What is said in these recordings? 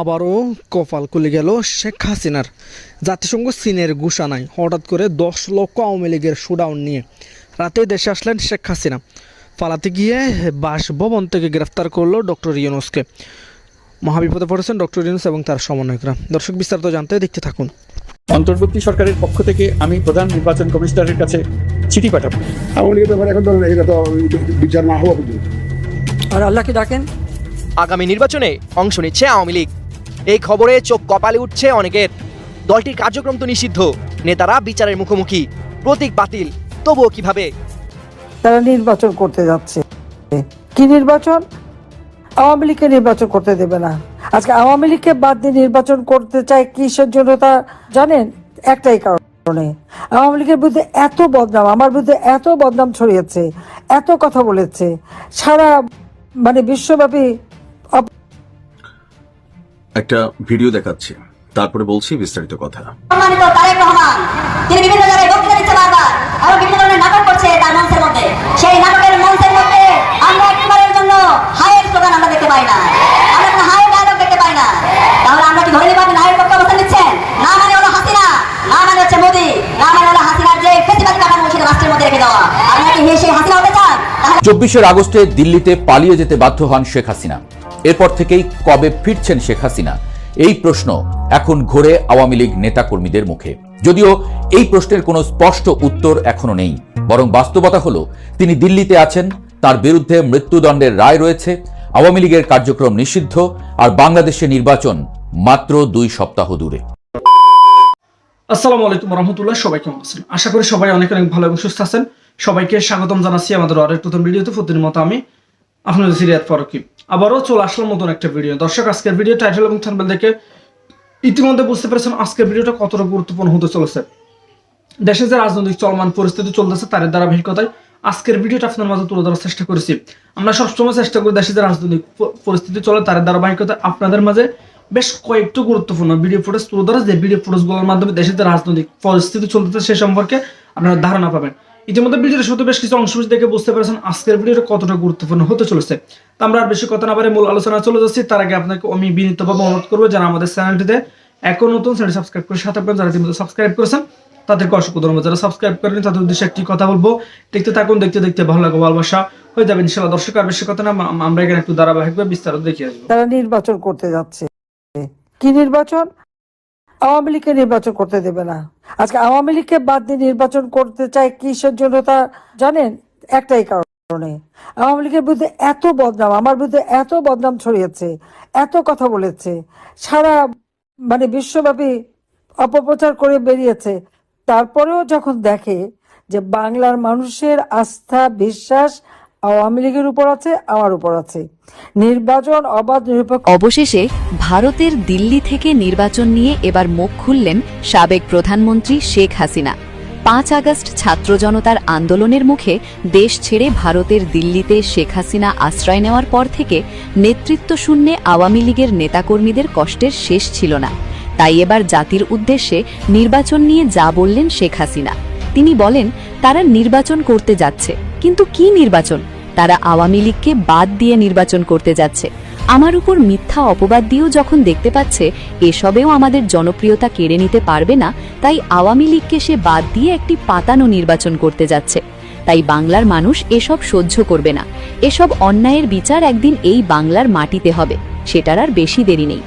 আবারও কপাল খুলে গেল শেখ হাসিনার। জাতিসংঘ চীনের ঘোষণায় হঠাৎ করে দশ লক্ষ আওয়ামী লীগের শোডাউন নিয়ে রাতে দেশে আসলেন শেখ হাসিনা। পালাতে গিয়ে বাসভবন থেকে গ্রেফতার করল ডক্টর ইউনুসকে। মহাবিপদে পড়েছেন ডক্টর ইউনুস এবং তার সমন্বয়করা। দর্শক বিস্তারিত জানতে দেখতে থাকুন। অন্তর্বর্তী সরকারের পক্ষ থেকে আমি প্রধান নির্বাচন কমিশনারের কাছে চিঠি পাঠাবো। আওয়ামী লীগের ব্যাপারে এখন ধরেন এটা তো বিচার না হওয়া পর্যন্ত। আর আল্লাহকে ডাকেন? আগামী নির্বাচনে অংশ নিচ্ছে আওয়ামী লীগ। এই খবরে চোখ কপালে উঠছে অনেকের। দলটির কার্যক্রম তো নিষিদ্ধ। নেতারা বিচারের মুখোমুখি। প্রতীক বাতিল। তবুও কীভাবে? তারা নির্বাচন করতে যাচ্ছে। কি নির্বাচন? আওয়ামী লীগকে নির্বাচন করতে দেবে না। আজকে আওয়ামী লীগকে বাদ দিয়ে নির্বাচন করতে চায় কিসের জন্য তা জানেন? একটাই কারণে। আওয়ামী লীগের বিরুদ্ধে এত বদনাম, আমার বিরুদ্ধে এত বদনাম ছড়িয়েছে, এত কথা বলেছে। সারা মানে বিশ্বব্যাপী একটা ভিডিও দেখাচ্ছি। তারপরে বলছি বিস্তারিত কথা। সম্মানিত তারেক রহমান তিনি বিভিন্ন জায়গায় বক্তৃতা দিচ্ছে বারবার আরও বিভিন্ন ধরনের নাটক করছে তার মঞ্চের মধ্যে। সেই নাটকের মঞ্চের মধ্যে আমরা একবারের জন্য হায়ের স্লোগান আমরা দেখতে পাই না। আমরা কোনো হায়ের ডায়লগ দেখতে পাই না। তাহলে আমরা কি ধরে নিব আপনি নায়ের পক্ষে অবস্থান নিচ্ছেন? না মানে হলো হাসিনা না মানে হচ্ছে মোদী না মানে হলো হাসিনার যে ফেসিবাদ কাটানো সেটা রাষ্ট্রের মধ্যে রেখে দেওয়া। আপনারা কি সেই হাসিনা হতে চান? তাহলে চব্বিশের আগস্টে দিল্লিতে পালিয়ে যেতে বাধ্য হন শেখ হাসিনা। এরপর থেকেই কবে ফিরছেন শেখ হাসিনা? এই প্রশ্ন এখন ঘোরে আওয়ামী লীগ নেতাকর্মীদের মুখে। যদিও এই প্রশ্নের কোনো স্পষ্ট উত্তর এখনও নেই, বরং বাস্তবতা হলো, তিনি দিল্লিতে আছেন, তার বিরুদ্ধে মৃত্যুদণ্ডের রায় রয়েছে, আওয়ামী লীগের কার্যক্রম নিষিদ্ধ, আর বাংলাদেশে নির্বাচন মাত্র দুই সপ্তাহ দূরে। আসসালামু আলাইকুম রহমতুল্লাহ, সবাই কেমন আছেন? আশা করি সবাই অনেক অনেক ভালো এবং সুস্থ আছেন। সবাইকে স্বাগতম জানাচ্ছি আমাদের আরেক নতুন ভিডিওতে। প্রতিদিন মতো আমি আপনাদের সিরিয়াত ফারুকি। আবারও চলে আসলাম নতুন একটা ভিডিও দর্শক, আজকের ভিডিও টাইটেল এবং থাম্বনেল দেখে ইতিমধ্যে বুঝতে পেরেছেন আজকের ভিডিওটা কতটা গুরুত্বপূর্ণ হতে চলেছে। দেশে যে রাজনৈতিক চলমান পরিস্থিতি চলতেছে তার ধারাবাহিকতায় আজকের ভিডিওটা আপনার মাঝে তুলে ধরার চেষ্টা করেছি। আমরা সবসময় চেষ্টা করি দেশে যে রাজনৈতিক পরিস্থিতি চলে তার ধারাবাহিকতা আপনাদের মাঝে বেশ কয়েকটু গুরুত্বপূর্ণ ভিডিও ফুটেজ তুলে ধরা। যে ভিডিও ফুটেজগুলোর মাধ্যমে দেশের যে রাজনৈতিক পরিস্থিতি চলতেছে সে সম্পর্কে আপনারা ধারণা পাবেন। ইতিমধ্যে ভিডিওর শুধু বেশ কিছু অংশ দেখে বুঝতে পেরেছেন আজকের ভিডিওটা কতটা গুরুত্বপূর্ণ হতে চলেছে। তা আমরা আর বেশি কথা না পারে মূল আলোচনা চলে যাচ্ছি। তার আগে আপনাকে আমি বিনীতভাবে অনুরোধ করব যারা আমাদের চ্যানেলটিতে এখন নতুন চ্যানেল সাবস্ক্রাইব করে সাথে আপনারা যারা ইতিমধ্যে সাবস্ক্রাইব করেছেন, তাদেরকে অসংখ্য ধন্যবাদ। যারা সাবস্ক্রাইব করেন তাদের উদ্দেশ্যে একটি কথা বলব, দেখতে থাকুন, দেখতে দেখতে ভালো লাগবে, ভালোবাসা হয়ে যাবে ইনশাল্লাহ দর্শক, আর বেশি কথা না আমরা এখানে একটু ধারাবাহিকভাবে বিস্তারিত দেখিয়ে আসব। তারা নির্বাচন করতে যাচ্ছে। কি নির্বাচন? আওয়ামী লীগকে নির্বাচন করতে দেবে না। আজকে আওয়ামী লীগকে বাদ দিয়ে নির্বাচন করতে চায় কিসের জন্য তা জানেন? একটাই কারণে। আওয়ামী লীগের বিরুদ্ধে এত বদনাম, আমার বিরুদ্ধে এত বদনাম ছড়িয়েছে, এত কথা বলেছে, সারা মানে বিশ্বব্যাপী অপপ্রচার করে বেরিয়েছে। তারপরেও যখন দেখে যে বাংলার মানুষের আস্থা, বিশ্বাস আওয়ামী লীগের উপর আছে, আমার উপর আছে। নির্বাচন অবাধ, নিরপেক্ষ। অবশেষে ভারতের দিল্লি থেকে নির্বাচন নিয়ে এবার মুখ খুললেন সাবেক প্রধানমন্ত্রী শেখ হাসিনা। পাঁচ আগস্ট ছাত্র জনতার আন্দোলনের মুখে দেশ ছেড়ে ভারতের দিল্লিতে শেখ হাসিনা আশ্রয় নেওয়ার পর থেকে নেতৃত্ব শূন্যে আওয়ামী লীগের নেতাকর্মীদের কষ্টের শেষ ছিল না। তাই এবার জাতির উদ্দেশ্যে নির্বাচন নিয়ে যা বললেন শেখ হাসিনা। তিনি বলেন, তারা নির্বাচন করতে যাচ্ছে, কিন্তু কি নির্বাচন? তারা আওয়ামী লীগকে বাদ দিয়ে নির্বাচন করতে যাচ্ছে। আমার উপর মিথ্যা অপবাদ দিয়েও যখন দেখতে পাচ্ছে, এসবেও আমাদের জনপ্রিয়তা কেড়ে নিতে পারবে না, তাই আওয়ামী লীগকে সে বাদ দিয়ে একটি পাতানো নির্বাচন করতে যাচ্ছে। তাই বাংলার মানুষ এসব সহ্য করবে না। এসব অন্যায়ের বিচার একদিন এই বাংলার মাটিতে হবে, সেটার আর বেশি দেরি নেই।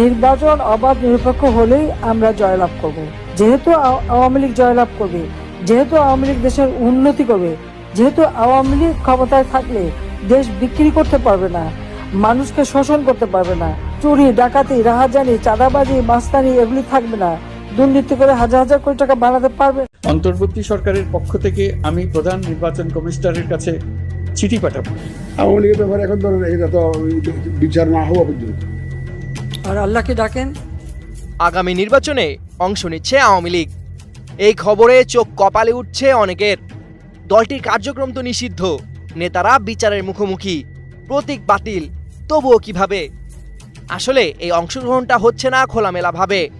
নির্বাচন অবাধ নিরপেক্ষ হলেই আমরা জয়লাভ করব। যেহেতু আওয়ামী লীগ জয়লাভ করবে যেহেতু আওয়ামী লীগ দেশের উন্নতি করবে যেহেতু আওয়ামী লীগ ক্ষমতায় থাকলে দেশ বিক্রি করতে পারবে না মানুষকে শোষণ করতে পারবে না চুরি ডাকাতি রাহাজানি চাঁদাবাজি মাস্তানি এগুলি থাকবে না দুর্নীতি করে হাজার হাজার কোটি টাকা বানাতে পারবে। অন্তর্বর্তী সরকারের পক্ষ থেকে আমি প্রধান নির্বাচন কমিশনারের কাছে চিঠি পাঠাবো। আওয়ামী লীগের ব্যাপারে এখন ধরেন এটা তো বিচার না হওয়া পর্যন্ত। আর আল্লাহকে ডাকেন। আগামী নির্বাচনে অংশ নিচ্ছে আওয়ামী লীগ। এই খবরে চোখ কপালে উঠছে অনেকের। দলটির কার্যক্রম তো নিষিদ্ধ। নেতারা বিচারের মুখোমুখি। প্রতীক বাতিল। তবুও কীভাবে? আসলে এই অংশগ্রহণটা হচ্ছে না খোলামেলাভাবে,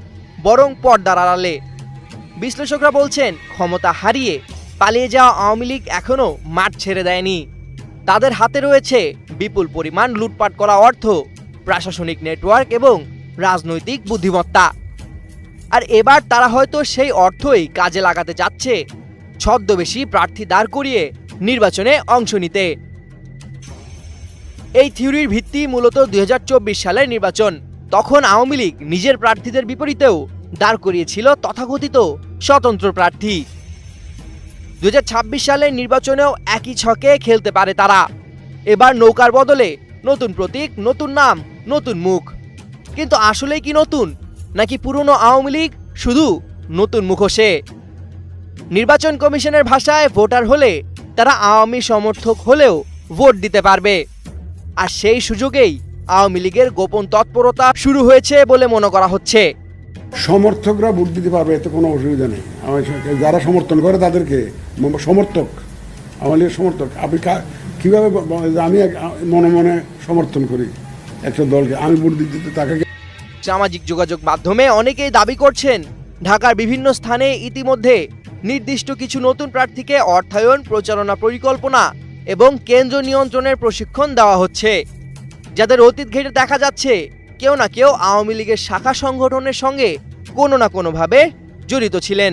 বরং পর্দার আড়ালে। বিশ্লেষকরা বলছেন, ক্ষমতা হারিয়ে পালিয়ে যাওয়া আওয়ামী লীগ এখনও মাঠ ছেড়ে দেয়নি। তাদের হাতে রয়েছে বিপুল পরিমাণ লুটপাট করা অর্থ, প্রশাসনিক নেটওয়ার্ক এবং রাজনৈতিক বুদ্ধিমত্তা। আর এবার তারা হয়তো সেই অর্থই কাজে লাগাতে যাচ্ছে ছদ্মবেশী প্রার্থী দাঁড় করিয়ে নির্বাচনে অংশ নিতে। এই থিওরির ভিত্তি মূলত দুই হাজার চব্বিশ সালের নির্বাচন। তখন আওয়ামী লীগ নিজের প্রার্থীদের বিপরীতেও দাঁড় করিয়েছিল তথাকথিত স্বতন্ত্র প্রার্থী। দুহাজার ছাব্বিশ সালের নির্বাচনেও একই ছকে খেলতে পারে তারা। এবার নৌকার বদলে নতুন প্রতীক, নতুন নাম, নতুন মুখ। কিন্তু আসলেই কি নতুন? নাকি পুরনো আওয়ামী লীগ? শুধু নতুন মুখোশে। নির্বাচন কমিশনের ভাষায় ভোটার হলে তারা আওয়ামী সমর্থক হলেও ভোট দিতে পারবে। আর সেই সুযোগেই আওয়ামী লীগের গোপন তৎপরতা শুরু হয়েছে বলে মনে করা হচ্ছে। সমর্থকরা ভোট দিতে পারবে, এতে কোনো অসুবিধা নেই। যারা সমর্থন করে তাদেরকে সমর্থক আমাদের সমর্থক। আপনি কীভাবে আমি মনে মনে সমর্থন করি একটা দলকে। আমি ভোট দিতে, তাকে সামাজিক যোগাযোগ মাধ্যমে অনেকেই দাবি করছেন, ঢাকার বিভিন্ন স্থানে ইতিমধ্যে নির্দিষ্ট কিছু নতুন প্রার্থীকে অর্থায়ন, প্রচারণা পরিকল্পনা এবং কেন্দ্র নিয়ন্ত্রণের প্রশিক্ষণ দেওয়া হচ্ছে। যাদের অতীত ঘেটে দেখা যাচ্ছে, কেউ না কেউ আওয়ামী লীগের শাখা সংগঠনের সঙ্গে কোনো না কোনোভাবে জড়িত ছিলেন।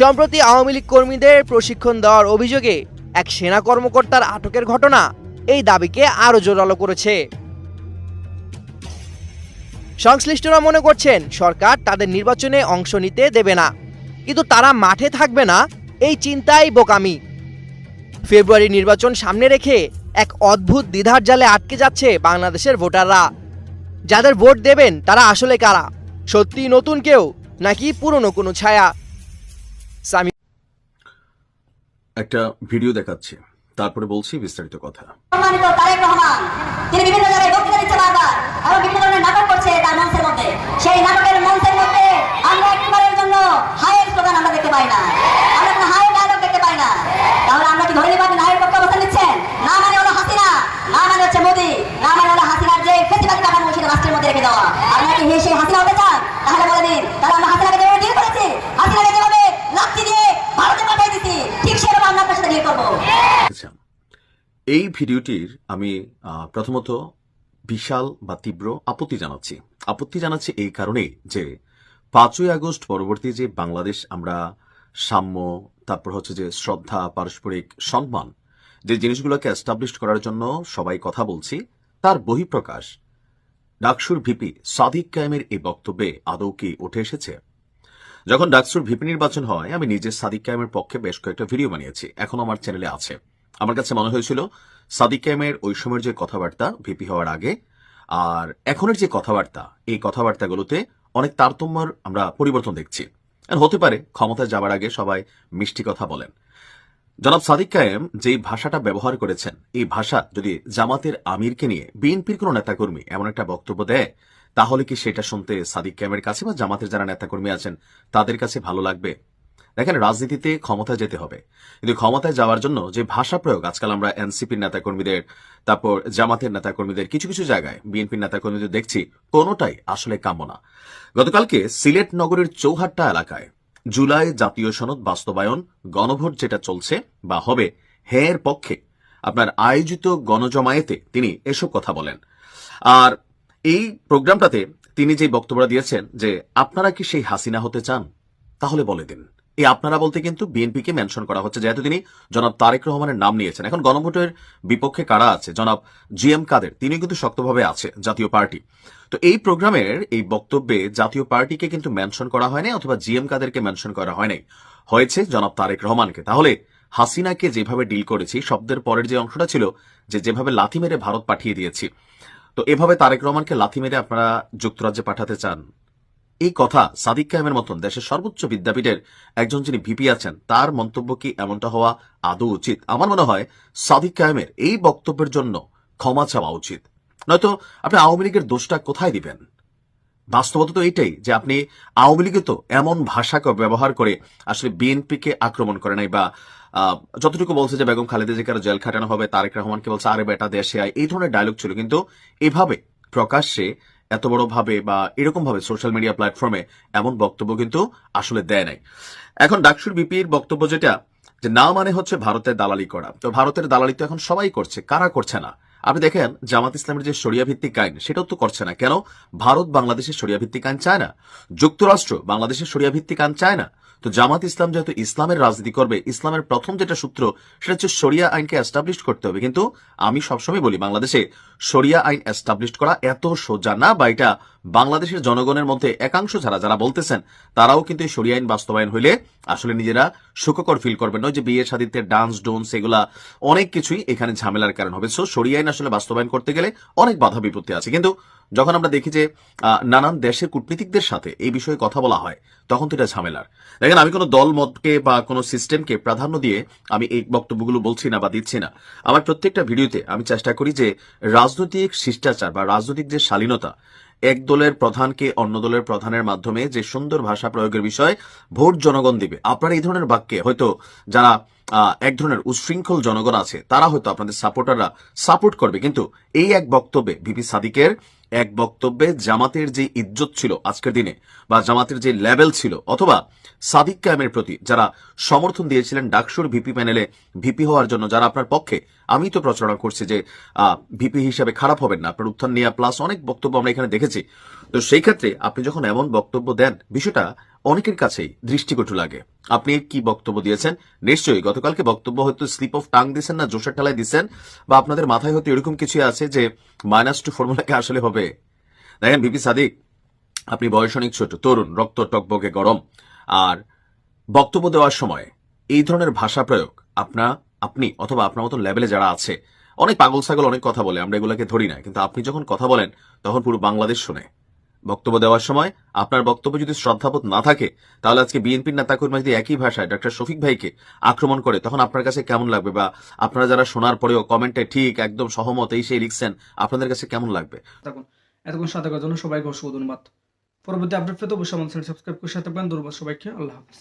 সম্প্রতি আওয়ামী লীগ কর্মীদের প্রশিক্ষণ দেওয়ার অভিযোগে এক সেনা কর্মকর্তার আটকের ঘটনা এই দাবিকে আরও জোরালো করেছে। সংশ্লিষ্টরা মনে করছেন, সরকার তাদের নির্বাচনে অংশ নিতে দেবে না। কিন্তু তারা মাঠে থাকবে না, এই চিন্তাই বোকামি। ফেব্রুয়ারি নির্বাচন সামনে রেখে এক অদ্ভুত দ্বিধার জালে আটকে যাচ্ছে বাংলাদেশের ভোটাররা। যাদের ভোট দেবেন, তারা আসলে কারা? সত্যি নতুন কেউ, নাকি পুরনো কোনো ছায়া? একটা ভিডিও দেখাচ্ছে। তারপরে বলছি বিস্তারিত কথা। মানে মানে মানে তাহলে বলে দিন। তাহলে আমরা করেছি দিয়ে ভারতে ঠিক আমরা আপনার সাথে করব। এই ভিডিওটির আমি প্রথমত বিশাল বা তীব্র আপত্তি জানাচ্ছি। আপত্তি জানাচ্ছি এই কারণেই যে পাঁচই আগস্ট পরবর্তী যে বাংলাদেশ আমরা সাম্য, তারপর হচ্ছে যে শ্রদ্ধা, পারস্পরিক সম্মান, যে জিনিসগুলোকে এস্টাবলিশ করার জন্য সবাই কথা বলছি, তার বহিঃপ্রকাশ ডাকসুর ভিপি সাদিক কায়েমের এই বক্তব্যে আদৌ কি উঠে এসেছে? যখন ডাকসুর ভিপি নির্বাচন হয়, আমি নিজে সাদিক কায়েমের পক্ষে বেশ কয়েকটা ভিডিও বানিয়েছি, এখন আমার চ্যানেলে আছে। আমার কাছে মনে হয়েছিল সাদিক ক্যামের ওই সময়ের যে কথাবার্তা ভিপি হওয়ার আগে, আর এখনের যে কথাবার্তা, এই কথাবার্তাগুলোতে অনেক তারতম্যর আমরা পরিবর্তন দেখছি। হতে পারে ক্ষমতায় যাবার আগে সবাই মিষ্টি কথা বলেন। জনাব সাদিক কায়েম যেই ভাষাটা ব্যবহার করেছেন, এই ভাষা যদি জামাতের আমিরকে নিয়ে বিএনপির কোনো নেতাকর্মী এমন একটা বক্তব্য দেয়, তাহলে কি সেটা শুনতে সাদিক কায়েমের কাছে বা জামাতের যারা নেতাকর্মী আছেন, তাদের কাছে ভালো লাগবে? দেখেন, রাজনীতিতে ক্ষমতায় যেতে হবে। কিন্তু ক্ষমতায় যাওয়ার জন্য যে ভাষা প্রয়োগ, আজকাল আমরা এনসিপির নেতাকর্মীদের, তারপর জামাতের নেতাকর্মীদের কিছু কিছু জায়গায়, বিএনপির নেতাকর্মীদের দেখছি, কোনোটাই আসলে কাম্য না। গতকালকে সিলেট নগরের চৌহাট্টা এলাকায় জুলাই জাতীয় সনদ বাস্তবায়ন, গণভোট যেটা চলছে বা হবে, হের পক্ষে আপনার আয়োজিত গণজমায়েতে তিনি এসব কথা বলেন। আর এই প্রোগ্রামটাতে তিনি যে বক্তব্য দিয়েছেন যে, আপনারা কি সেই হাসিনা হতে চান? তাহলে বলে দিন। এই আপনারা বলতে কিন্তু বিএনপিকে মেনশন করা হচ্ছে, যেহেতু তিনি জনাব তারেক রহমানের নাম নিয়েছেন। এখন গণভোটের বিপক্ষে কারা আছে? জনাব জি এম কাদের তিনি কিন্তু শক্তভাবে আছে জাতীয় পার্টি। তো এই প্রোগ্রামের এই বক্তব্যে জাতীয় পার্টিকে কিন্তু মেনশন করা হয়নি, অথবা জি এম কাদেরকে মেনশন করা হয়নি। হয়েছে জনাব তারেক রহমানকে। তাহলে হাসিনাকে যেভাবে ডিল করেছি, শব্দের পরের যে অংশটা ছিল, যে যেভাবে লাথি মেরে ভারত পাঠিয়ে দিয়েছি, তো এভাবে তারেক রহমানকে লাথি মেরে আপনারা যুক্তরাজ্যে পাঠাতে চান? এই কথা সাদিক কায়েমের মতন দেশের সর্বোচ্চ বিদ্যাপীঠের একজন যিনি ভিপি আছেন, তার মন্তব্য কি এমনটা হওয়া আদৌ উচিত? আমার মনে হয় সাদিক কায়েমের এই বক্তব্যের জন্য ক্ষমা চাওয়া উচিত। নয়তো আপনি আওয়ামী লীগের দোষটা কোথায় দিবেন? বাস্তবতা তো এইটাই যে আপনি আওয়ামী লীগে তো এমন ভাষাকে ব্যবহার করে আসলে বিএনপিকে আক্রমণ করে নাই বা যতটুকু বলছে যে বেগম খালেদা জিকার জেল খাটানো হবে, তারেক রহমানকে বলছে, আরে বেটা দেশে আয়। এই ধরনের ডায়লগ ছিল। কিন্তু এভাবে প্রকাশ্যে এত বড়ভাবে বা এরকমভাবে সোশ্যাল মিডিয়া প্ল্যাটফর্মে এমন বক্তব্য কিন্তু আসলে দেয় নাই। এখন ডাকসুর বিপির বক্তব্য যেটা, যে না মানে হচ্ছে ভারতের দালালি করা। তো ভারতের দালালি তো এখন সবাই করছে, কারা করছে না? আপনি দেখেন, জামাত ইসলামের যে সরিয়া ভিত্তিক আইন, সেটাও তো করছে না। কেন? ভারত বাংলাদেশের সরিয়া ভিত্তিক আইন চায় না। যুক্তরাষ্ট্র বাংলাদেশের সরিয়া ভিত্তিক আইন চায় না। তো জামাত ইসলাম যেহেতু ইসলামের রাজনীতি করবে, ইসলামের প্রথম যেটা সূত্র সেটা হচ্ছে শরিয়া আইনকে এস্টাবলিশ করতে হবে। কিন্তু আমি সবসময় বলি, বাংলাদেশে শরিয়া আইন এস্টাবলিশ করা এত সোজা না বা এটা বাংলাদেশের জনগণের মধ্যে একাংশ যারা যারা বলতেছেন, তারাও কিন্তু এই শরিয়া আইন বাস্তবায়ন হইলে আসলে নিজেরা সুখকর ফিল করবেন। নয় যে বিয়ে শাদিতে ডান্স ডোন্স এগুলা অনেক কিছুই এখানে ঝামেলার কারণ হবে। সো সরিয়া আইন আসলে বাস্তবায়ন করতে গেলে অনেক বাধা বিপত্তি আছে। কিন্তু যখন আমরা দেখি যে নানান দেশের কূটনীতিকদের সাথে এই বিষয়ে কথা বলা হয়, তখন তো এটা ঝামেলার। দেখেন, আমি কোনো দল, মতকে বা কোনো সিস্টেমকে প্রাধান্য দিয়ে আমি এই বক্তব্যগুলো বলছি না বা দিচ্ছি না। আমার প্রত্যেকটা ভিডিওতে আমি চেষ্টা করি যে, রাজনৈতিক শিষ্টাচার বা রাজনৈতিক যে শালীনতা, এক দলের প্রধানকে অন্য দলের প্রধানের মাধ্যমে যে সুন্দর ভাষা প্রয়োগের বিষয় ভোট জনগণ দিবে। আপনারা এই ধরনের বাক্যে হয়তো যারা এক ধরনের উশৃঙ্খল জনগণ আছে, তারা হয়তো আপনাদের সাপোর্টাররা সাপোর্ট করবে। কিন্তু এই এক বক্তব্যে ভিপি সাদিকের এক বক্তব্যে জামাতের যে ইজ্জত ছিল আজকের দিনে বা জামাতের যে লেভেল ছিল, অথবা সাদিক কায়েমের প্রতি যারা সমর্থন দিয়েছিলেন ডাকসুর ভিপি প্যানেলে ভিপি হওয়ার জন্য, যারা আপনার পক্ষে, আমি তো প্রচারণা করছি যে ভিপি হিসাবে খারাপ হবেন না, আপনার উত্থান নেওয়া প্লাস অনেক বক্তব্য আমরা এখানে দেখেছি। তো সেই ক্ষেত্রে আপনি যখন এমন বক্তব্য দেন, বিষয়টা অনেকের কাছেই দৃষ্টিকটু লাগে। আপনি কি বক্তব্য দিয়েছেন? নিশ্চয়ই, গতকালকে বক্তব্য হয়তো স্লিপ অফ টাং দিচ্ছেন না, জোশের ঠালায় দিচ্ছেন বা আপনাদের মাথায় হয়তো এরকম কিছু আছে যে মাইনাস টু ফর্মুলাকে আসলে হবে। দেখেন, বিপি সাদিক, আপনি বয়স অনেক ছোট, তরুণ, রক্ত টকবকে গরম। আর বক্তব্য দেওয়ার সময় এই ধরনের ভাষা প্রয়োগ আপনা, আপনি অথবা আপনার মতো লেভেলে যারা আছে, অনেক পাগল ছাগল অনেক কথা বলে, আমরা এগুলোকে ধরি না, কিন্তু আপনি যখন কথা বলেন, তখন পুরো বাংলাদেশ শুনে। বক্তব্য দেওয়ার সময় আপনার বক্তব্য যদি শ্রদ্ধাবোধ না থাকে, তাহলে আজকে বিএনপির নেতা কর্মী যদি একই ভাষায় ডক্টর শফিক ভাইকে আক্রমণ করে, তখন আপনার কাছে কেমন লাগবে? বা আপনারা যারা শোনার পরেও কমেন্টে ঠিক, একদম সহমত এই সেই লিখছেন, আপনাদের কাছে কেমন লাগবে? এতক্ষণ সাথে জন্য সবাইকে অসংখ্য ধন্যবাদ। পরবর্তী আপডেট পেতে অবশ্যই আমাদের সাবস্ক্রাইব করে সাথে থাকবেন। ধন্যবাদ সবাইকে। আল্লাহ হাফিজ।